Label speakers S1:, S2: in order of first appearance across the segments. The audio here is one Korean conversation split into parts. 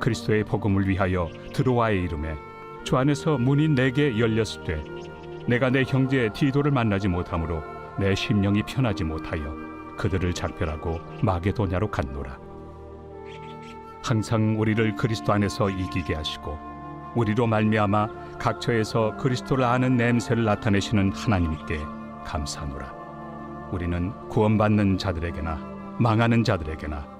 S1: 그리스도의 복음을 위하여 드로아에 이름에 주 안에서 문이 내게 열렸을 때 내가 내 형제 디도를 만나지 못하므로 내 심령이 편하지 못하여 그들을 작별하고 마게도냐로 갔노라. 항상 우리를 그리스도 안에서 이기게 하시고 우리로 말미암아 각처에서 그리스도를 아는 냄새를 나타내시는 하나님께 감사하노라. 우리는 구원받는 자들에게나 망하는 자들에게나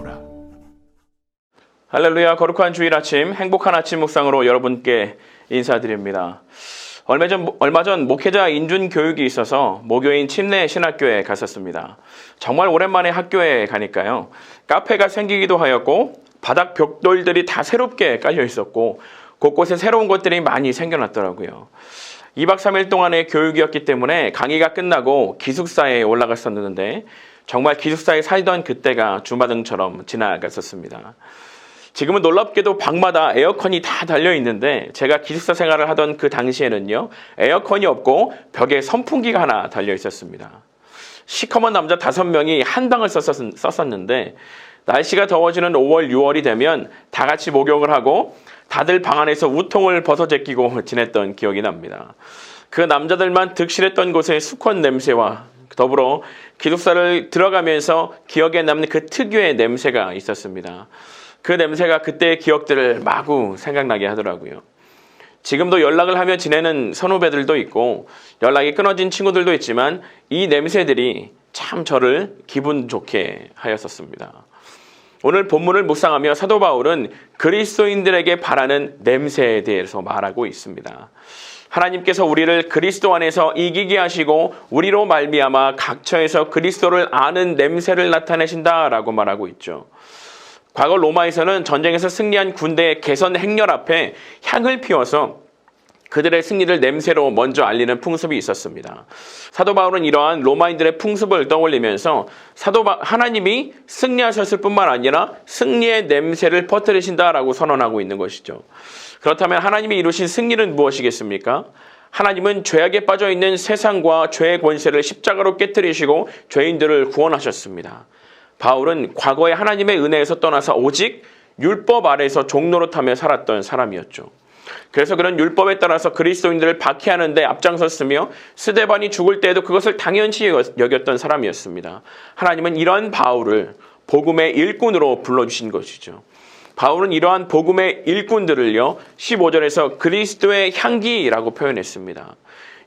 S2: 할렐루야 거룩한 주일 아침 행복한 아침 묵상으로 여러분께 인사드립니다. 얼마 전, 얼마 전 목회자 인준 교육이 있어서 모교인 침례 신학교에 갔었습니다. 정말 오랜만에 학교에 가니까요. 카페가 생기기도 하였고 바닥 벽돌들이 다 새롭게 깔려 있었고 곳곳에 새로운 것들이 많이 생겨났더라고요. 2박 3일 동안의 교육이었기 때문에 강의가 끝나고 기숙사에 올라갔었는데 정말 기숙사에 살던 그때가 주마등처럼 지나갔었습니다. 지금은 놀랍게도 방마다 에어컨이 다 달려 있는데 제가 기숙사 생활을 하던 그 당시에는요 에어컨이 없고 벽에 선풍기가 하나 달려 있었습니다. 시커먼 남자 다섯 명이 한 방을 썼었, 썼었는데 날씨가 더워지는 5월, 6월이 되면 다 같이 목욕을 하고 다들 방 안에서 우통을 벗어 제끼고 지냈던 기억이 납니다. 그 남자들만 득실했던 곳의 수컷 냄새와 더불어 기숙사를 들어가면서 기억에 남는 그 특유의 냄새가 있었습니다. 그 냄새가 그때의 기억들을 마구 생각나게 하더라고요. 지금도 연락을 하며 지내는 선후배들도 있고 연락이 끊어진 친구들도 있지만 이 냄새들이 참 저를 기분 좋게 하였었습니다. 오늘 본문을 묵상하며 사도 바울은 그리스도인들에게 바라는 냄새에 대해서 말하고 있습니다. 하나님께서 우리를 그리스도 안에서 이기게 하시고 우리로 말미암아 각처에서 그리스도를 아는 냄새를 나타내신다라고 말하고 있죠. 과거 로마에서는 전쟁에서 승리한 군대의 개선 행렬 앞에 향을 피워서 그들의 승리를 냄새로 먼저 알리는 풍습이 있었습니다. 사도 바울은 이러한 로마인들의 풍습을 떠올리면서 사도 바, 하나님이 승리하셨을 뿐만 아니라 승리의 냄새를 퍼뜨리신다라고 선언하고 있는 것이죠. 그렇다면 하나님이 이루신 승리는 무엇이겠습니까? 하나님은 죄악에 빠져 있는 세상과 죄의 권세를 십자가로 깨뜨리시고 죄인들을 구원하셨습니다. 바울은 과거에 하나님의 은혜에서 떠나서 오직 율법 아래에서 종노릇하며 살았던 사람이었죠. 그래서 그런 율법에 따라서 그리스도인들을 박해하는데 앞장섰으며 스데반이 죽을 때에도 그것을 당연시 여겼던 사람이었습니다. 하나님은 이러한 바울을 복음의 일꾼으로 불러주신 것이죠. 바울은 이러한 복음의 일꾼들을요, 15절에서 그리스도의 향기라고 표현했습니다.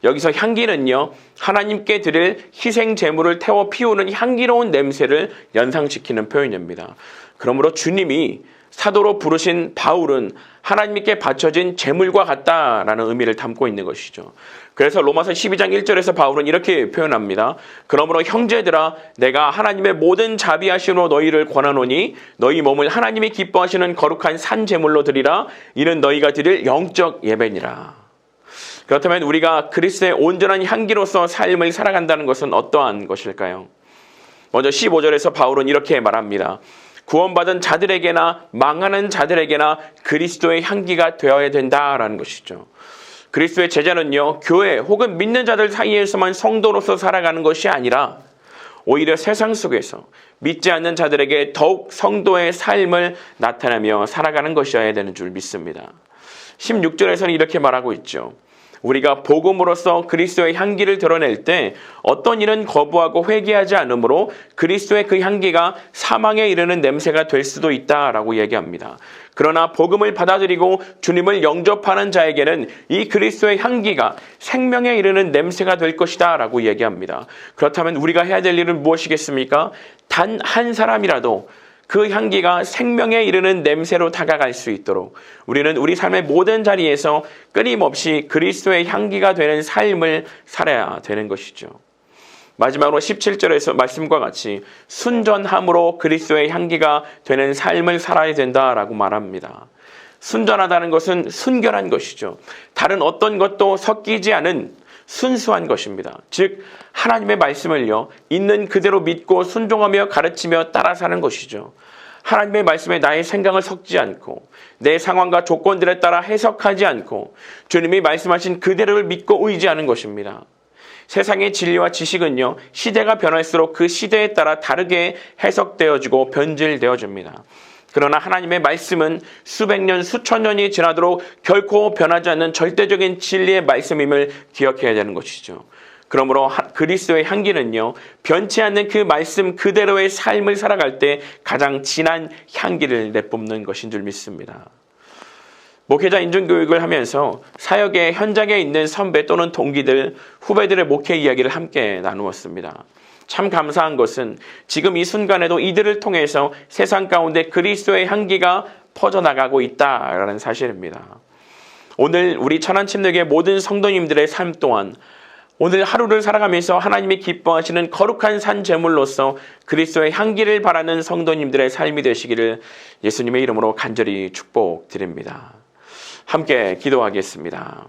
S2: 여기서 향기는요, 하나님께 드릴 희생 제물을 태워 피우는 향기로운 냄새를 연상시키는 표현입니다. 그러므로 주님이 사도로 부르신 바울은 하나님께 바쳐진 제물과 같다라는 의미를 담고 있는 것이죠. 그래서 로마서 12장 1절에서 바울은 이렇게 표현합니다. 그러므로 형제들아 내가 하나님의 모든 자비하심으로 너희를 권하노니 너희 몸을 하나님이 기뻐하시는 거룩한 산 제물로 드리라 이는 너희가 드릴 영적 예배니라. 그렇다면 우리가 그리스도의 온전한 향기로서 삶을 살아간다는 것은 어떠한 것일까요? 먼저 15절에서 바울은 이렇게 말합니다. 구원받은 자들에게나 망하는 자들에게나 그리스도의 향기가 되어야 된다라는 것이죠. 그리스도의 제자는요, 교회 혹은 믿는 자들 사이에서만 성도로서 살아가는 것이 아니라 오히려 세상 속에서 믿지 않는 자들에게 더욱 성도의 삶을 나타내며 살아가는 것이어야 되는 줄 믿습니다. 16절에서는 이렇게 말하고 있죠. 우리가 복음으로써 그리스도의 향기를 드러낼 때 어떤 일은 거부하고 회개하지 않으므로 그리스도의 그 향기가 사망에 이르는 냄새가 될 수도 있다라고 얘기합니다. 그러나 복음을 받아들이고 주님을 영접하는 자에게는 이 그리스도의 향기가 생명에 이르는 냄새가 될 것이다 라고 얘기합니다. 그렇다면 우리가 해야 될 일은 무엇이겠습니까? 단 한 사람이라도 그 향기가 생명에 이르는 냄새로 다가갈 수 있도록 우리는 우리 삶의 모든 자리에서 끊임없이 그리스도의 향기가 되는 삶을 살아야 되는 것이죠. 마지막으로 17절에서 말씀과 같이 순전함으로 그리스도의 향기가 되는 삶을 살아야 된다라고 말합니다. 순전하다는 것은 순결한 것이죠. 다른 어떤 것도 섞이지 않은 순수한 것입니다. 즉 하나님의 말씀을요 있는 그대로 믿고 순종하며 가르치며 따라 사는 것이죠. 하나님의 말씀에 나의 생각을 섞지 않고 내 상황과 조건들에 따라 해석하지 않고 주님이 말씀하신 그대로를 믿고 의지하는 것입니다. 세상의 진리와 지식은요, 시대가 변할수록 그 시대에 따라 다르게 해석되어지고 변질되어집니다. 그러나 하나님의 말씀은 수백 년, 수천 년이 지나도록 결코 변하지 않는 절대적인 진리의 말씀임을 기억해야 되는 것이죠. 그러므로 하- 그리스도의 향기는요, 변치 않는 그 말씀 그대로의 삶을 살아갈 때 가장 진한 향기를 내뿜는 것인 줄 믿습니다. 목회자 인준 교육을 하면서 사역의 현장에 있는 선배 또는 동기들, 후배들의 목회 이야기를 함께 나누었습니다. 참 감사한 것은 지금 이 순간에도 이들을 통해서 세상 가운데 그리스도의 향기가 퍼져나가고 있다라는 사실입니다. 오늘 우리 천안 침례교회 모든 성도님들의 삶 또한 오늘 하루를 살아가면서 하나님이 기뻐하시는 거룩한 산 제물로서 그리스도의 향기를 바라는 성도님들의 삶이 되시기를 예수님의 이름으로 간절히 축복드립니다. 함께 기도하겠습니다.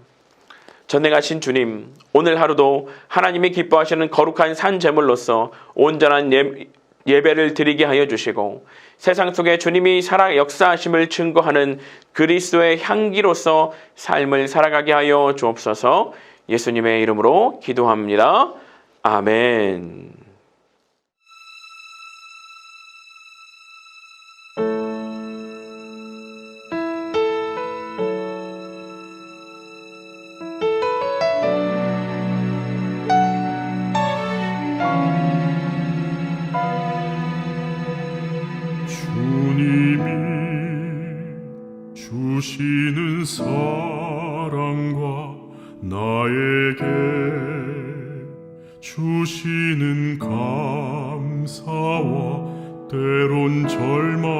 S2: 전능하신 주님, 오늘 하루도 하나님이 기뻐하시는 거룩한 산 제물로서 온전한 예, 예배를 드리게 하여 주시고 세상 속에 주님이 살아 역사하심을 증거하는 그리스도의 향기로서 삶을 살아가게 하여 주옵소서. 예수님의 이름으로 기도합니다. 아멘.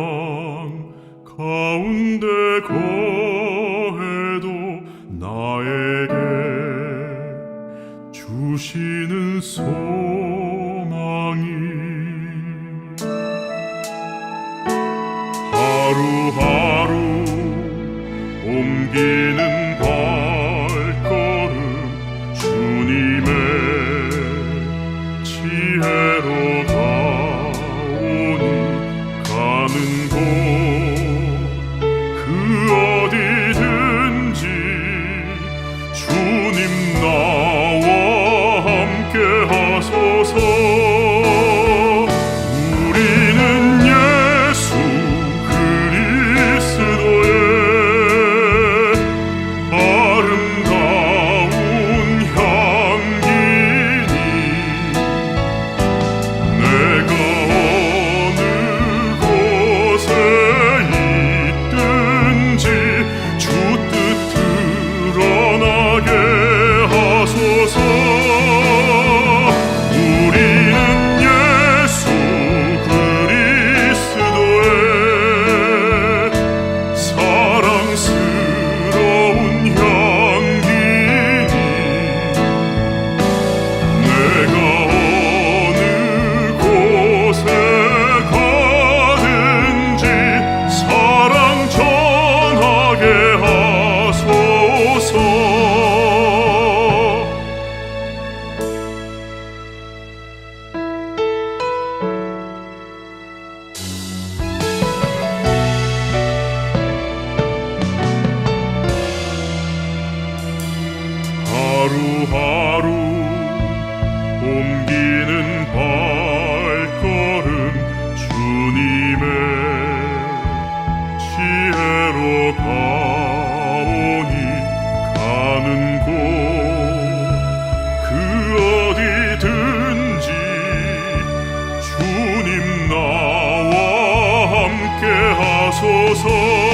S3: 절망 가운데 거해도 나에게 주시는 소망이 하루하루 옮기는 주소서.